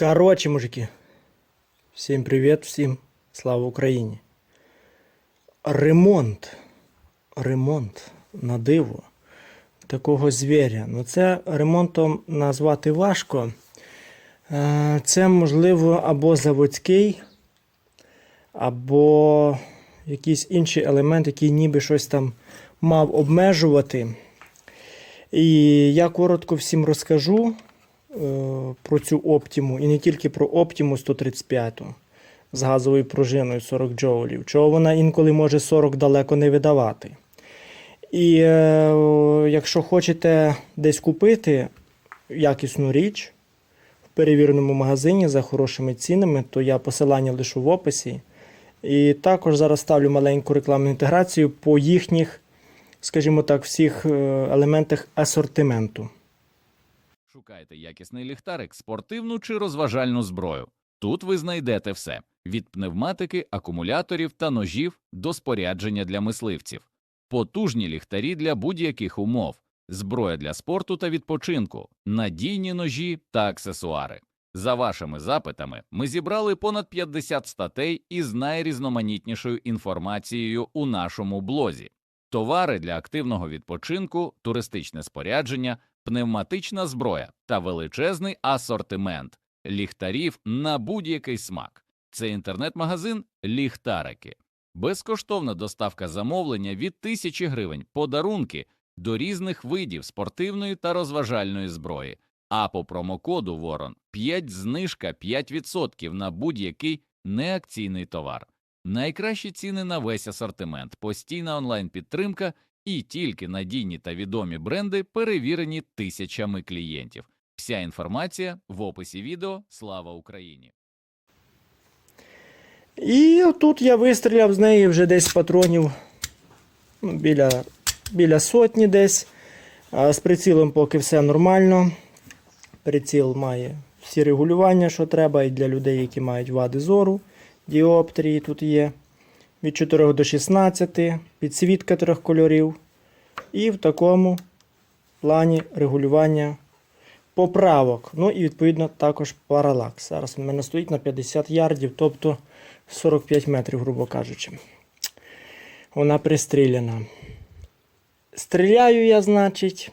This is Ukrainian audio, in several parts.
Короче, мужики, всім привіт, всім слава Україні. Ремонт. Ремонт на диво такого звіря. Ну, це ремонтом назвати важко. Е, Це можливо або заводський, або якийсь інший елемент, який ніби щось там мав обмежувати. І я коротко всім розкажу про цю оптиму, і не тільки про оптиму 135 з газовою пружиною 40 джоулів, чого вона інколи може 40 далеко не видавати. І е, якщо хочете десь купити якісну річ в перевіреному магазині за хорошими цінами, то я посилання лишу в описі. І також зараз ставлю маленьку рекламну інтеграцію по їхніх, скажімо так, всіх е, елементах асортименту. Шукайте якісний ліхтарик, спортивну чи розважальну зброю. Тут ви знайдете все: від пневматики, акумуляторів та ножів до спорядження для мисливців, потужні ліхтарі для будь-яких умов, зброя для спорту та відпочинку, надійні ножі та аксесуари. За вашими запитами ми зібрали понад 50 статей із найрізноманітнішою інформацією у нашому блозі. Товари для активного відпочинку, туристичне спорядження, пневматична зброя та величезний асортимент ліхтарів на будь-який смак. Це інтернет-магазин Ліхтарики. Безкоштовна доставка замовлення від 1000 гривень, подарунки до різних видів спортивної та розважальної зброї. А по промокоду Ворон 5 знижка 5% на будь-який неакційний товар. Найкращі ціни на весь асортимент, постійна онлайн-підтримка і тільки надійні та відомі бренди перевірені тисячами клієнтів. Вся інформація в описі відео. Слава Україні! І тут я вистріляв з неї вже десь патронів ну, біля, біля сотні десь. А з прицілом поки все нормально. Приціл має всі регулювання, що треба, і для людей, які мають вади зору. Діоптрії тут є. Від 4 до 16, підсвітка трьох кольорів. І в такому плані регулювання поправок. Ну і відповідно також паралакс. Зараз в мене стоїть на 50 ярдів, тобто 45 метрів, грубо кажучи. Вона пристріляна. Стріляю я, значить.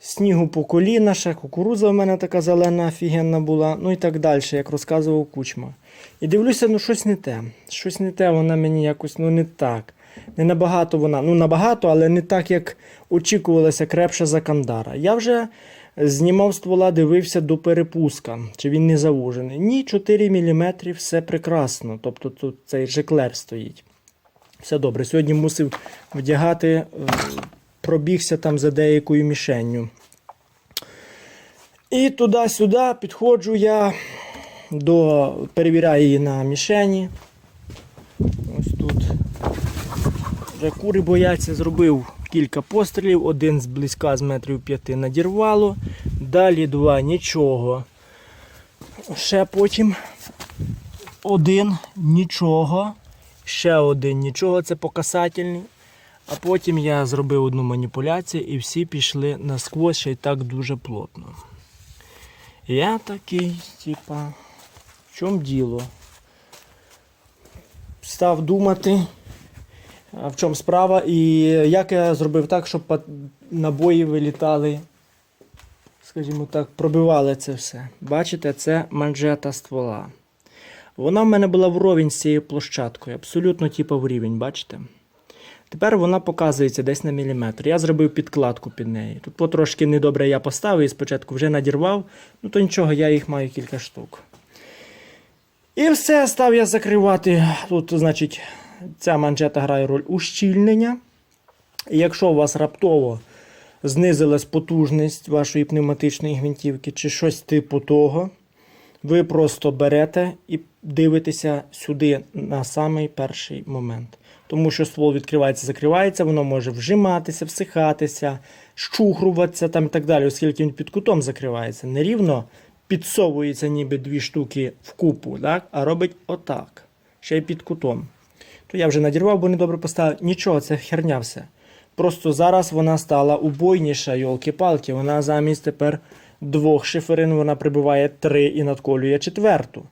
Снігу по коліна, ще кукуруза в мене така зелена, офігенна була, ну і так далі, як розказував кучма. І дивлюся, ну щось не те. Щось не те, вона мені якось ну не так. Не набагато вона, ну набагато, але не так, як очікувалося крепше за Кандара. Я вже знімав ствола, дивився до перепуска, чи він не завужений. Ні, 4 мм, все прекрасно. Тобто тут цей жеклер стоїть. Все добре. Сьогодні мусив вдягати, е, пробігся там за деякою мішенню. І туди-сюди підходжу я до перевіряю її на мішені. Ось тут. Вже кури бояться, зробив кілька пострілів, один зблизька з метрів п'яти надірвало, далі два нічого. Ще потім один нічого, ще один нічого, це покасательний. А потім я зробив одну маніпуляцію і всі пішли насквозь ще й так дуже плотно. Я такий, типа, чому діло? Став думати, в чому справа, і як я зробив так, щоб набої вилітали, скажімо так, пробивали це все. Бачите, це манжета ствола. Вона в мене була вровень з цією площадкою, абсолютно типу, в рівень, бачите? Тепер вона показується десь на міліметр. Я зробив підкладку під неї. Тут потрошки недобре я поставив і спочатку вже надірвав, ну то нічого, я їх маю кілька штук. І все, став я закривати. Тут, значить, ця манжета грає роль ущільнення. І якщо у вас раптово знизилась потужність вашої пневматичної гвинтівки чи щось типу того, ви просто берете і дивитеся сюди на самий перший момент. Тому що ствол відкривається, закривається, воно може вжиматися, всихатися, щухруватися там і так далі, оскільки він під кутом закривається. Нерівно підсовується ніби дві штуки в купу, так? а робить отак, ще й під кутом. То я вже надірвав, бо недобре поставив. Нічого, це херня все. Просто зараз вона стала убойніша, йолки-палки. Вона замість тепер двох шиферин вона прибиває три і надколює четверту.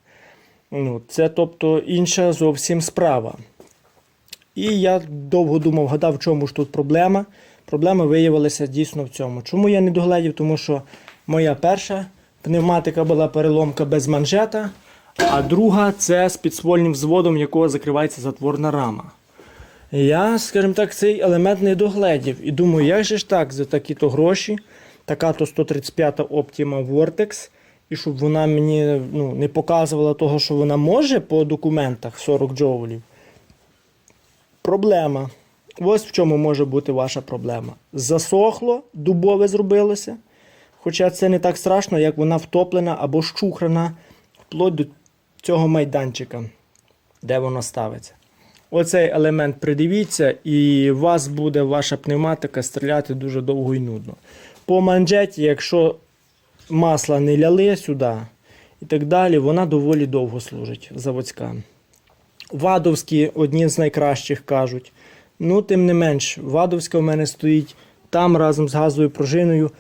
Ну, це тобто інша зовсім справа. І я довго думав, гадав, в чому ж тут проблема. Проблема виявилася дійсно в цьому. Чому я не догледів? Тому що моя перша пневматика була переломка без манжета, а друга це з підствольним взводом, якого закривається затворна рама. Я, скажімо так, цей елемент не догледів. І думаю, як же ж так, за такі-то гроші, така то 135 Optima Vortex, і щоб вона мені ну, не показувала того, що вона може по документах 40 джоулів. Проблема. Ось в чому може бути ваша проблема. Засохло, дубове зробилося. Хоча це не так страшно, як вона втоплена або щухрана вплоть до цього майданчика, де воно ставиться. Оцей елемент придивіться, і у вас буде ваша пневматика стріляти дуже довго і нудно. По манжеті, якщо масла не ляли сюди і так далі, вона доволі довго служить заводська. Вадовські одні з найкращих кажуть. Ну, тим не менш, Вадовська в мене стоїть там разом з газовою пружиною.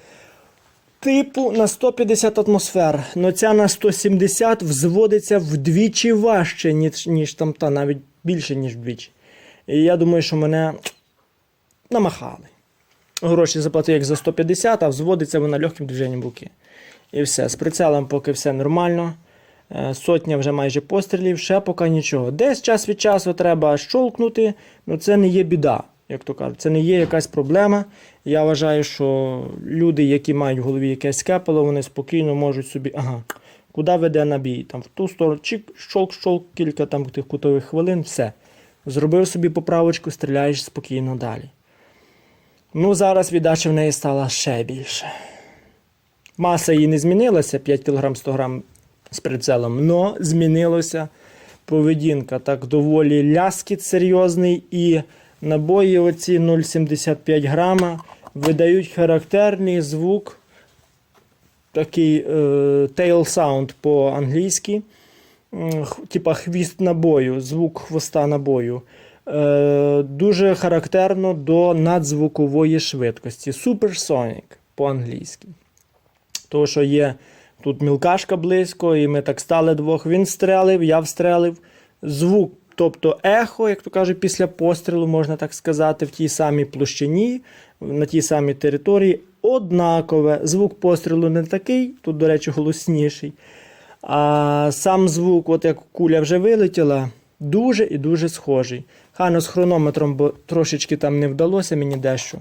Типу на 150 атмосфер. Но ця на 170 взводиться вдвічі важче, ніж, ніж там та, навіть більше, ніж вдвічі. І я думаю, що мене намахали. Гроші заплатив як за 150, а взводиться вона легким движенням руки. І все. З прицелом поки все нормально. Е, Сотня вже майже пострілів, ще поки нічого. Десь час від часу треба щолкнути, але це не є біда, як то кажуть. Це не є якась проблема. Я вважаю, що люди, які мають в голові якесь кепело, вони спокійно можуть собі, ага, куди веде набій? Там в ту сторону, чик, щолк, щолк, кілька там тих кутових хвилин, все. Зробив собі поправочку, стріляєш спокійно далі. Ну, зараз віддача в неї стала ще більше. Маса її не змінилася, 5 кг 100 г з прицелом, но змінилася поведінка. Так доволі ляскіт серйозний, і набої оці 0,75 грама видають характерний звук, такий е, tail sound по-англійськи, типа хвіст набою, звук хвоста набою. Е, дуже характерно до надзвукової швидкості. Supersonic по-англійськи. Тому що є тут мілкашка близько, і ми так стали двох. Він стрелив, я встрелив. Звук, тобто ехо, як то кажуть, після пострілу, можна так сказати, в тій самій площині, на тій самій території, однакове. Звук пострілу не такий, тут, до речі, голосніший. А сам звук, от як куля вже вилетіла, дуже і дуже схожий. Хано з хронометром, бо трошечки там не вдалося мені дещо.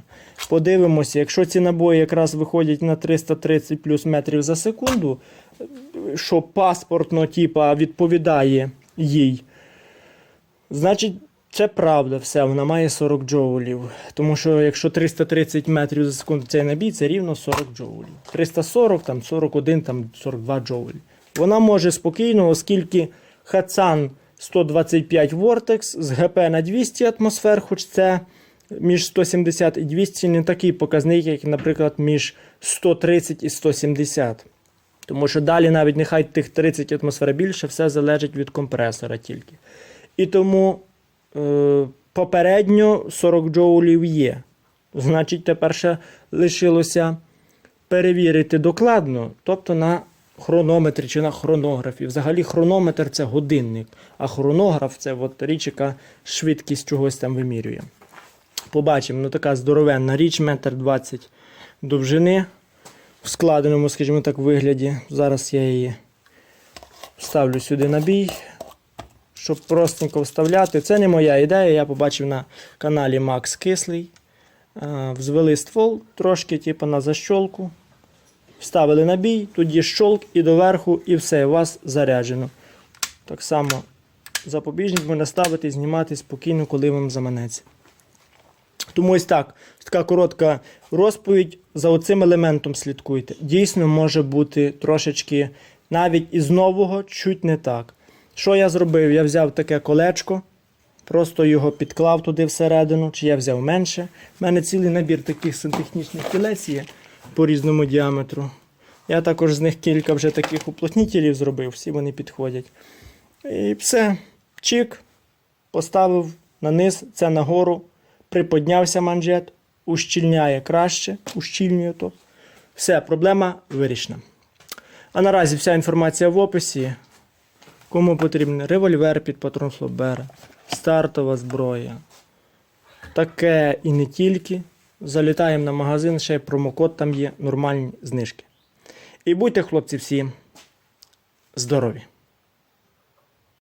Подивимося, якщо ці набої якраз виходять на 330 плюс метрів за секунду, що паспортно типа, відповідає їй, значить. Це правда, все, вона має 40 джоулів. Тому що якщо 330 метрів за секунду цей набій, це рівно 40 джоулів. 340, там 41, там 42 джоулі. Вона може спокійно, оскільки Хацан 125 Vortex з ГП на 200 атмосфер, хоч це між 170 і 200 не такий показник, як, наприклад, між 130 і 170. Тому що далі навіть нехай тих 30 атмосфер більше, все залежить від компресора тільки. І тому е, попередньо 40 джоулів є. Значить, тепер ще лишилося перевірити докладно, тобто на хронометрі чи на хронографі. Взагалі хронометр це годинник, а хронограф це от річ, яка швидкість чогось там вимірює. Побачимо, ну така здоровенна річ, метр 20 довжини в складеному, скажімо так, вигляді. Зараз я її вставлю сюди на бій, щоб простенько вставляти. Це не моя ідея, я побачив на каналі Макс Кислий. Е, Взвели ствол трошки, типу, на защолку. Вставили на бій, тоді щолк і доверху, і все, у вас заряджено. Так само запобіжник можна ставити і знімати спокійно, коли вам заманеться. Тому ось так, така коротка розповідь. За оцим елементом слідкуйте. Дійсно може бути трошечки навіть із нового чуть не так. Що я зробив? Я взяв таке колечко, просто його підклав туди всередину, чи я взяв менше. У мене цілий набір таких сантехнічних кілець є по різному діаметру. Я також з них кілька вже таких уплотнітелів зробив, всі вони підходять. І все. Чик, поставив на низ, це нагору, приподнявся манжет, ущільняє краще, ущільнює то. Все, проблема вирішена. А наразі вся інформація в описі. Кому потрібен револьвер під патрон Флобера, стартова зброя. Таке і не тільки. Залітаємо на магазин, ще й промокод там є, нормальні знижки. І будьте, хлопці, всі здорові!